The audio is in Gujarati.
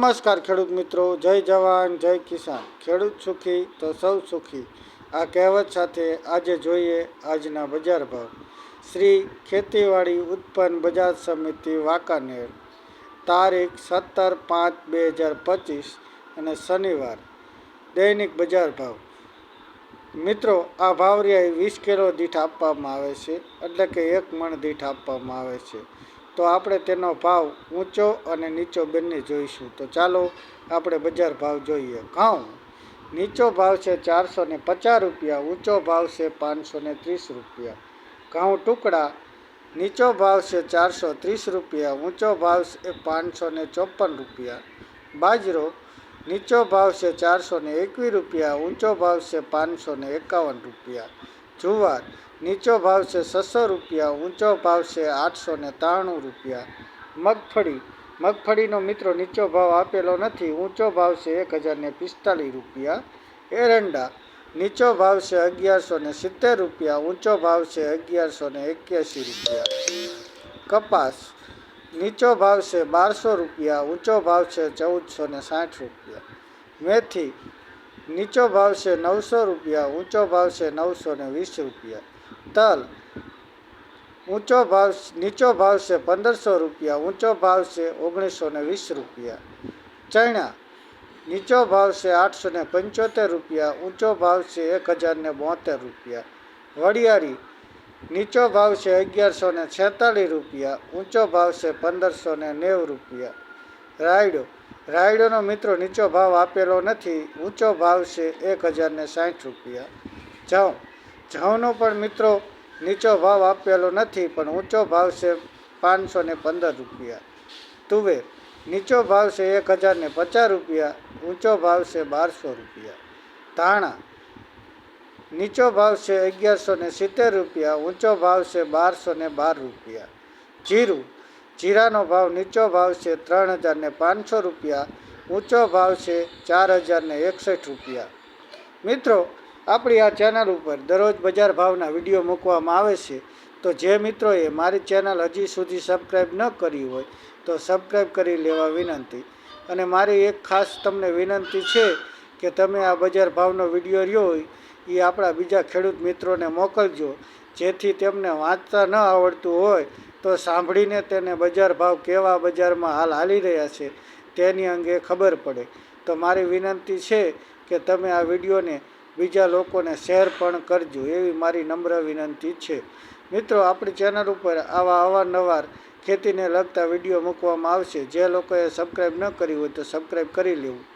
નમસ્કાર ખેડૂત મિત્રો, જય જવાન, જય કિસાન. ખેડૂત સુખી તો સૌ સુખી. આ કહેવત સાથે આજે જોઈએ આજના બજાર ભાવ. શ્રી ખેતીવાડી ઉત્પન્ન બજાર સમિતિ, વાંકાનેર. તારીખ સત્તર પાંચ બે હજાર પચીસ અને શનિવાર. દૈનિક બજાર ભાવ. મિત્રો, આ ભાવ રિયાય વીસ કિલો દીઠ આપવામાં આવે છે. એટલે કે એક મણ દીઠ આપવામાં આવે છે. તો આપણે તેનો ભાવ ઊંચો અને નીચો બંને જોઈશું. તો ચાલો આપણે બજાર ભાવ જોઈએ. ઘઉં. નીચો ભાવ છે ચારસો ને પચાસ રૂપિયા, ઊંચો ભાવ છે પાંચસો ને ત્રીસ રૂપિયા. ઘઉં ટુકડા. નીચો ભાવ છે ચારસો ત્રીસ રૂપિયા, ઊંચો ભાવ છે પાંચસો ને ચોપન રૂપિયા. બાજરો. નીચો ભાવ છે ચારસો ને એકવીસ રૂપિયા, ઊંચો ભાવ છે પાંચસો ને એકાવન રૂપિયા. જુવાર. નીચો ભાવ છે છસો રૂપિયા, ઊંચો ભાવ છે આઠસો ને ત્રાણું રૂપિયા. મગફળી. મગફળીનો મિત્રો નીચો ભાવ આપેલો નથી, ઊંચો ભાવ છે એક હજાર ને પિસ્તાલીસ રૂપિયા. એરંડા. નીચો ભાવ છે અગિયારસો ને સિત્તેર રૂપિયા, ઊંચો ભાવ છે અગિયારસો ને એક્યાસી રૂપિયા. કપાસ. નીચો ભાવ છે બારસો રૂપિયા, ઊંચો ભાવ છે ચૌદસો ને સાઠ રૂપિયા. મેથી. નીચો ભાવ છે નવસો રૂપિયા, ઊંચો ભાવ છે નવસો ને વીસ રૂપિયા. તલ, ઊંચો ભાવ, નીચો ભાવ છે પંદરસો રૂપિયા, ઊંચો ભાવ છે ઓગણીસો ને વીસ રૂપિયા. ચણા, નીચો ભાવ છે આઠસો ને પંચોતેર રૂપિયા, ઊંચો ભાવ છે એક હજાર ને બોતેર રૂપિયા. વડિયાળી નીચો ભાવ છે અગિયારસો ને છેતાલીસ રૂપિયા, ઊંચો ભાવ છે પંદરસો ને નેવું રૂપિયા. રાયડો રાયડોનો મિત્રો નીચો ભાવ આપેલો નથી, ઊંચો ભાવ છે એક હજારને સાઠ રૂપિયા. જવ જવનો પણ મિત્રો નીચો ભાવ આપેલો નથી, પણ ઊંચો ભાવ છે પાંચસો ને પંદર રૂપિયા. તુવેર નીચો ભાવ છે એક હજારને પચાસ રૂપિયા, ઊંચો ભાવ છે બારસો રૂપિયા. ધાણા નીચો ભાવ છે અગિયારસો ને સિત્તેર રૂપિયા, ઊંચો ભાવ છે બારસો ને બાર રૂપિયા. જીરું જીરાનો ભાવ નીચો ભાવ છે ત્રણ હજાર ને પાંચસો રૂપિયા, ઊંચો ભાવ છે ચાર હજાર ને એકસઠ રૂપિયા. મિત્રો, આપણી આ ચેનલ ઉપર દરરોજ બજાર ભાવના વીડિયો મૂકવામાં આવે છે, તો જે મિત્રોએ મારી ચેનલ હજી સુધી સબસ્ક્રાઈબ ન કરી હોય, તો સબસ્ક્રાઈબ કરી લેવા વિનંતી. અને મારી એક ખાસ તમને વિનંતી છે કે તમે આ બજાર ભાવનો વીડિયો રહ્યો હોય, એ આપણા બીજા ખેડૂત મિત્રોને મોકલજો, જેથી તેમને વાંચતા ન આવડતું હોય તો સાંભળીને તેને બજાર ભાવ કેવા બજારમાં હાલ હાલી રહ્યા છે તેની અંગે ખબર પડે. તો મારી વિનંતી છે કે તમે આ વિડીયોને બીજા લોકોને શેર પણ કરજો એવી મારી નમ્ર વિનંતી છે. મિત્રો, આપણી ચેનલ ઉપર આવા અવારનવાર ખેતીને લગતા વીડિયો મૂકવામાં આવશે. જે લોકોએ સબસ્ક્રાઈબ ન કરી હોય તો સબસ્ક્રાઈબ કરી લેવું.